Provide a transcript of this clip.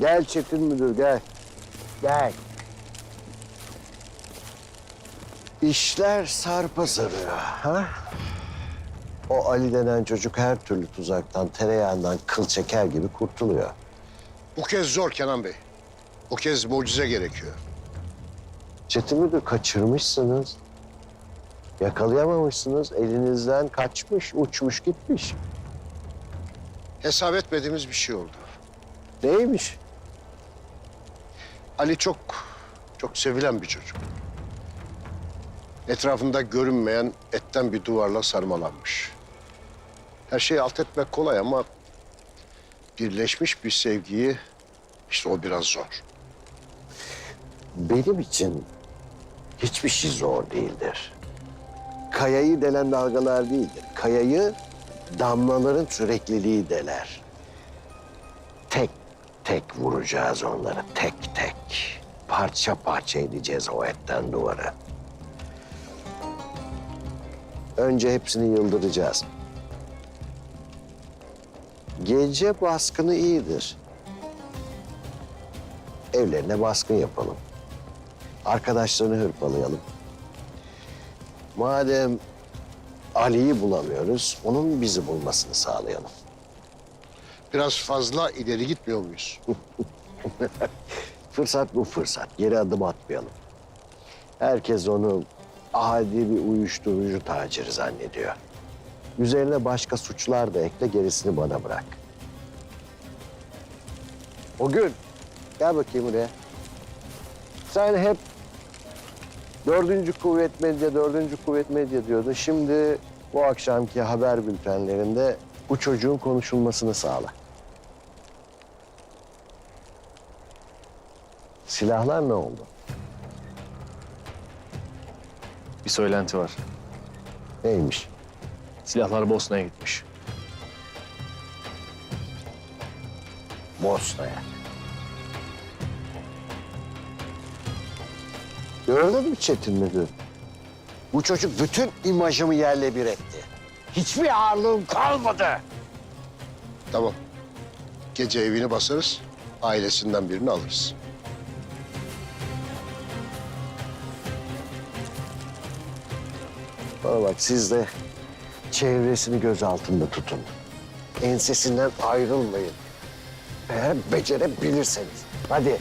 Gel Çetin Müdür gel. Gel. İşler sarpa sarıyor. Ha? O Ali denen çocuk her türlü tuzaktan, tereyağından kıl çeker gibi kurtuluyor. Bu kez zor Kenan Bey. Bu kez mucize gerekiyor. Çetin Müdür kaçırmışsınız. Yakalayamamışsınız. Elinizden kaçmış, uçmuş gitmiş. Hesap etmediğimiz bir şey oldu. Neymiş? Ali çok, çok sevilen bir çocuk. Etrafında görünmeyen etten bir duvarla sarmalanmış. Her şeyi alt etmek kolay ama birleşmiş bir sevgiyi işte o biraz zor. Benim için hiçbir şey zor değildir. Kayayı delen dalgalar değildir. Kayayı damlaların sürekliliği deler. Tek vuracağız onları, tek tek. Parça parça edeceğiz o etten duvarı. Önce hepsini yıldıracağız. Gece baskını iyidir. Evlerine baskın yapalım. Arkadaşlarını hırpalayalım. Madem Ali'yi bulamıyoruz, onun bizi bulmasını sağlayalım. Biraz fazla ileri gitmiyor muyuz? Fırsat bu fırsat. Geri adım atmayalım. Herkes onu adi bir uyuşturucu taciri zannediyor. Üzerine başka suçlar da ekle, gerisini bana bırak. O gün, gel bakayım buraya. Sen hep dördüncü kuvvet medya, dördüncü kuvvet medya diyordun. Şimdi bu akşamki haber bültenlerinde bu çocuğun konuşulmasını sağla. Silahlar ne oldu? Bir söylenti var. Neymiş? Silahlar Bosna'ya gitmiş. Bosna'ya. Gördün mü Çetin Müdür? Bu çocuk bütün imajımı yerle bir etti. Hiçbir ağırlığım kalmadı. Tamam. Gece evini basarız, ailesinden birini alırız. Bana bak siz de çevresini göz altında tutun. Ensesinden ayrılmayın. Eğer becerebilirseniz. Hadi.